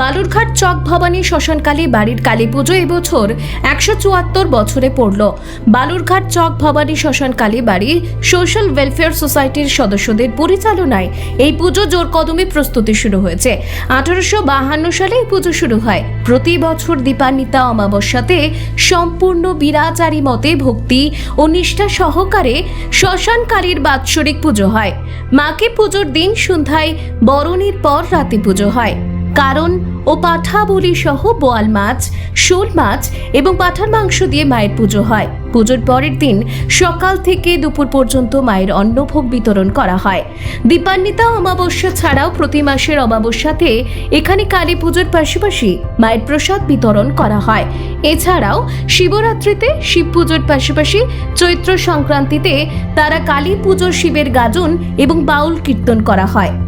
বালুরঘাট চক ভবানী শ্মশানকালী বাড়ির কালী পুজো এবছর একশো চুয়াত্তর বছরে পড়ল। বালুরঘাট চক ভবানী শ্মশানকালী বাড়ি সোশ্যাল ওয়েলফেয়ার সোসাইটির সদস্যদের পরিচালনায় এই পুজো জোর কদমে প্রস্তুতি শুরু হয়েছে। আঠারোশো বাহান্ন সালে এই পুজো শুরু হয়। প্রতি বছর দীপান্বিতা অমাবস্যাতে সম্পূর্ণ বিরাচারী মতে ভক্তি ও নিষ্ঠা সহকারে শ্মশানকালীর বাৎসরিক পুজো হয়। মাকে পুজোর দিন সন্ধ্যায় বরণের পর রাতে পুজো হয়। কারণ ও পাঠা বলি সহ বোয়াল মাছ, শোল মাছ এবং পাঠার মাংস দিয়ে মায়ের পুজো হয়। পুজোর পরের দিন সকাল থেকে দুপুর পর্যন্ত মায়ের অন্নভোগ বিতরণ করা হয়। দীপান্বিতা অমাবস্যা ছাড়াও প্রতি মাসের অমাবস্যাতে এখানে কালী পুজোর পাশাপাশি মায়ের প্রসাদ বিতরণ করা হয়। এছাড়াও শিবরাত্রিতে শিব পুজোর পাশাপাশি চৈত্র সংক্রান্তিতে তারা কালী পুজোর শিবের গাজন এবং বাউল কীর্তন করা হয়।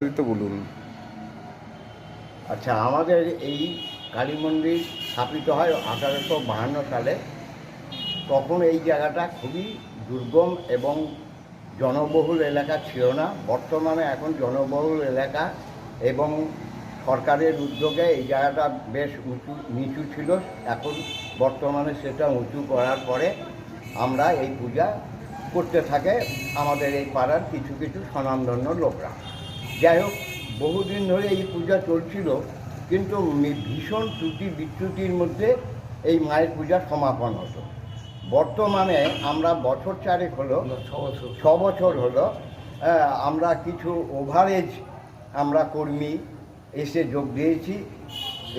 তো বলুন। আচ্ছা আমাদের এই কালী মন্দির স্থাপিত হয় আঠারোশো বাহান্ন সালে। তখন এই জায়গাটা খুবই দুর্গম এবং জনবহুল এলাকা ছিল না। বর্তমানে এখন জনবহুল এলাকা এবং সরকারের উদ্যোগে এই জায়গাটা বেশ উঁচু, নিচু ছিল। এখন বর্তমানে সেটা উঁচু করার পরে আমরা এই পূজা করতে থাকে আমাদের এই পাড়ার কিছু কিছু স্বনামধন্য লোকরা। যাই হোক বহুদিন ধরে এই পূজা চলছিল কিন্তু ভীষণ ত্রুটি বিচ্যুতির মধ্যে এই মায়ের পূজা সমাপন হতো। বর্তমানে আমরা বছর চারেক হলো ছ বছর। হলো আমরা কিছু ওভারেজ আমরা কর্মী এসে যোগ দিয়েছি।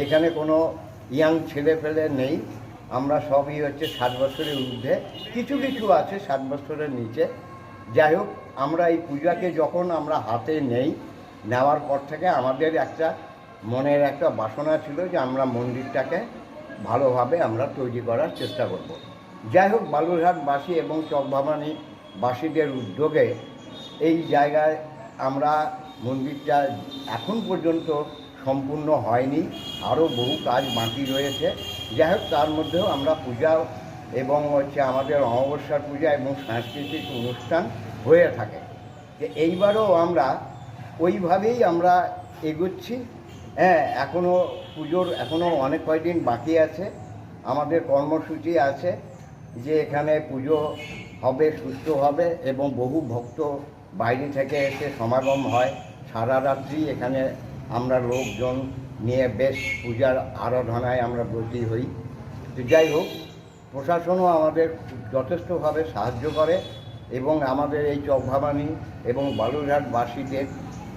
এখানে কোনো ইয়াং ছেলে পেলে নেই। আমরা সবই হচ্ছে ষাট বছরের ঊর্ধ্বে। কিছু কিছু আছে ষাট বছরের নিচে। যাই হোক আমরা এই পূজাকে যখন আমরা হাতে নেই, নেওয়ার পর থেকে আমাদের একটা মনের একটা বাসনা ছিল যে আমরা মন্দিরটাকে ভালোভাবে আমরা তৈরি করার চেষ্টা করব। যাই হোক, বালুরঘাটবাসী এবং চকভাবানী বাসীদের উদ্যোগে এই জায়গায় আমরা মন্দিরটা এখন পর্যন্ত সম্পূর্ণ হয়নি, আরও বহু কাজ বাকি রয়েছে যাই হোক, তার মধ্যেও আমরা পূজা এবং হচ্ছে আমাদের অমাবস্যার পূজা এবং সাংস্কৃতিক অনুষ্ঠান হয়ে থাকে। যে এইবারও আমরা ওইভাবেই আমরা এগোচ্ছি। হ্যাঁ এখনও পুজোর এখনও অনেক কয়দিন বাকি আছে। আমাদের কর্মসূচি আছে যে এখানে পুজো হবে সুস্থ হবে এবং বহু ভক্ত বাইরে থেকে এসে সমাগম হয়। সারা রাত্রি এখানে আমরা লোকজন নিয়ে বেশ পূজার আরাধনায় আমরা ব্রতী হই। তো যাই হোক, প্রশাসনও আমাদের যথেষ্টভাবে সাহায্য করে। এবং আমাদের এই চকভাবানী এবং বালুরঘাটবাসীদের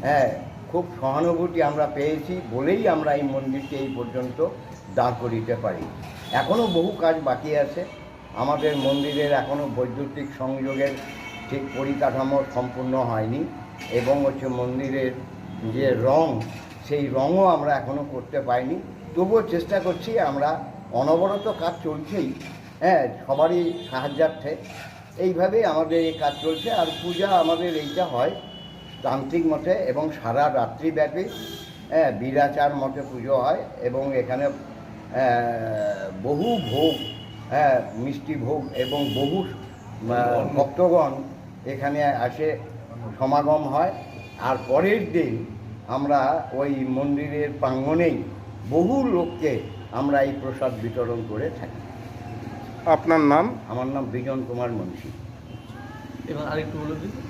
হ্যাঁ খুব সহানুভূতি আমরা পেয়েছি বলেই আমরা এই মন্দিরকে এই পর্যন্ত দাঁড় করিতে পারি। এখনও বহু কাজ বাকি আছে। আমাদের মন্দিরের এখনও বৈদ্যুতিক সংযোগের ঠিক পরিকাঠামো সম্পূর্ণ হয়নি এবং হচ্ছে মন্দিরের যে রং, সেই রঙও আমরা এখনও করতে পাইনি তবুও চেষ্টা করছি আমরা অনবরত কাজ চলছেই হ্যাঁ সবারই সাহায্যার্থে এইভাবেই আমাদের এই কাজ চলছে আর পূজা আমাদের এইটা হয় তান্ত্রিক মতে এবং সারা রাত্রিব্যাপী হ্যাঁ বিরাচার মতে পুজো হয় এবং এখানে বহু ভোগ হ্যাঁ মিষ্টি ভোগ এবং বহু ভক্তগণ এখানে আসে সমাগম হয়। আর পরের দিন আমরা ওই মন্দিরের প্রাঙ্গণেই বহু লোককে আমরা এই প্রসাদ বিতরণ করে থাকি। আপনার নাম? আমার নাম বিজন কুমার মুন্সি। এবং আরেকটু বলে দিন।